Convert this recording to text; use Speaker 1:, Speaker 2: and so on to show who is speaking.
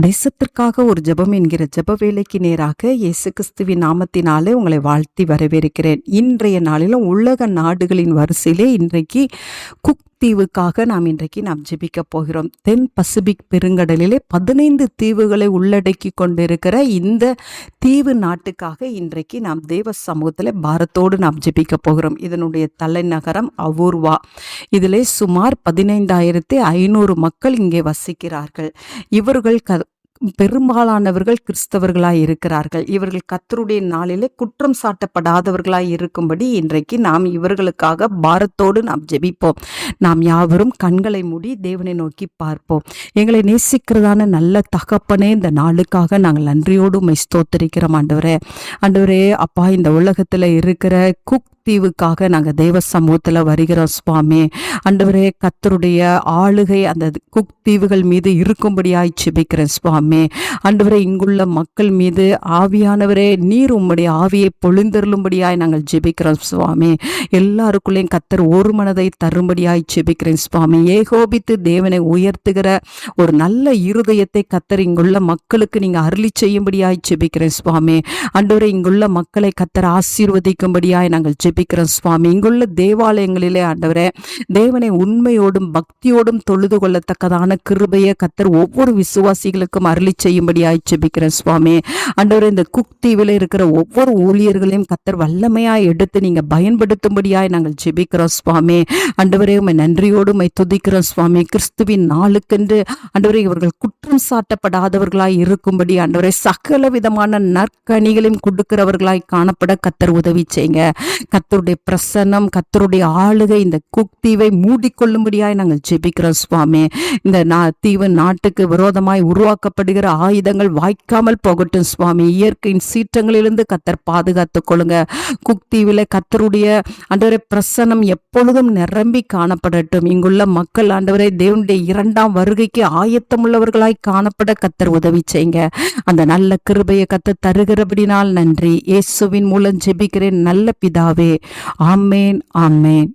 Speaker 1: தேசத்திற்காக ஒரு ஜெபம் என்கிற ஜெப வேலைக்கு நேராக இயேசு கிறிஸ்துவின் நாமத்தினாலே உங்களை வாழ்த்தி வரவேற்கிறேன். இன்றைய நாளிலும் உலக நாடுகளின் வரிசையிலே இன்றைக்கு குக் தீவுக்காக நாம் இன்றைக்கு நாம் ஜெபிக்க போகிறோம். தென் பசிபிக் பெருங்கடலிலே பதினைந்து தீவுகளை உள்ளடக்கி கொண்டிருக்கிற இந்த தீவு நாட்டுக்காக இன்றைக்கு நாம் தேவ சமூகத்தில் பாரத்தோடு நாம் ஜெபிக்க போகிறோம். இதனுடைய தலைநகரம் அவூர்வா. இதிலே சுமார் பதினைந்தாயிரத்தி ஐநூறு மக்கள் இங்கே வசிக்கிறார்கள். இவர்கள் க பெரும்பாலானவர்கள் கிறிஸ்தவர்களாய் இருக்கிறார்கள். இவர்கள் கத்தருடைய நாளிலே குற்றம் சாட்டப்படாதவர்களாய் இருக்கும்படி இன்றைக்கு நாம் இவர்களுக்காக பாரத்தோடு நாம் ஜெபிப்போம். நாம் யாவரும் கண்களை மூடி தேவனை நோக்கி பார்ப்போம். எங்களை நேசிக்கிறதான நல்ல தகப்பனே இந்த நாளுக்காக நாங்கள் நன்றியோடு மை ஸ்தோத்தரிக்கிறோம் ஆண்டவரே. ஆண்டவரே அப்பா இந்த உலகத்தில் இருக்கிற குக் தீவுக்காக நாங்கள் தேவ சமூகத்தில் வருகிறோம் சுவாமி. அண்டவரே கத்தருடைய ஆளுகை அந்த குக் தீவுகள் மீது இருக்கும்படியாய் செபிக்கிறேன் சுவாமி. அண்டவரே இங்குள்ள மக்கள் மீது ஆவியானவரே நீர் உம்முடைய ஆவியை பொழிந்தருளும்படியாய் நாங்கள் ஜெபிக்கிறோம் சுவாமி. எல்லாருக்குள்ளேயும் கத்தர் ஒரு மனதை தரும்படியாய் ஜெபிக்கிறேன் சுவாமி. ஏகோபித்து தேவனை உயர்த்துகிற ஒரு நல்ல இருதயத்தை கத்தர் இங்குள்ள மக்களுக்கு நீங்கள் அருளி செய்யும்படியாய் ஜெபிக்கிறேன் சுவாமி. அண்டவரே இங்குள்ள மக்களை கத்தர் ஆசீர்வதிக்கும்படியாய் நாங்கள் ஜெபி ஜபிக்கிறோம் சுவாமி. இங்குள்ள தேவாலயங்களிலே ஆண்டவரே தேவனை உண்மையோடும் பக்தியோடும் தொழுது கொள்ளத்தக்கதான கிருபையை கத்தர் ஒவ்வொரு விசுவாசிகளுக்கும் அருளி செய்யும்படியாய் ஜபிக்கிறேன் சுவாமி. ஆண்டவரே இந்த குக் தீவில் இருக்கிற ஒவ்வொரு ஊழியர்களையும் கத்தர் வல்லமையாய் எடுத்து நீங்க பயன்படுத்தும்படியாய் நாங்கள் ஜெபிக்கிறோம் சுவாமி. ஆண்டவரே உமை நன்றியோடு உமை துதிக்கிறோம் சுவாமி. கிறிஸ்துவின் நாளுக்கென்று ஆண்டவரே இவர்கள் குற்றம் சாட்டப்படாதவர்களாய் இருக்கும்படி ஆண்டவரே சகல விதமான நற்கனிகளையும் கொடுக்கிறவர்களாய் காணப்பட கத்தர் உதவி செய்யுங்க. கத்தருடைய பிரசன்னம் கத்தருடைய ஆளுகை இந்த குக் தீவை மூடிக்கொள்ளும்படியாய் நாங்கள் ஜெபிக்கிறோம் சுவாமி. இந்த நா தீவு நாட்டுக்கு விரோதமாய் உருவாக்கப்படுகிற ஆயுதங்கள் வாய்க்காமல் போகட்டும் சுவாமி. இயற்கையின் சீற்றங்களிலிருந்து கத்தர் பாதுகாத்துக் கொள்ளுங்க. குக்தீவில கத்தருடைய அன்றவரை பிரசன்னம் எப்பொழுதும் நிரம்பி காணப்படட்டும். இங்குள்ள மக்கள் ஆண்டவரை தேவனுடைய இரண்டாம் வருகைக்கு ஆயத்தம் உள்ளவர்களாய் காணப்பட கத்தர் உதவி செய்யுங்க. அந்த நல்ல கிருபையை கத்து தருகிறபடினால் நன்றி. இயேசுவின் மூலம் ஜெபிக்கிறேன். நல்ல பிதாவே ஆமேன் ஆமேன்.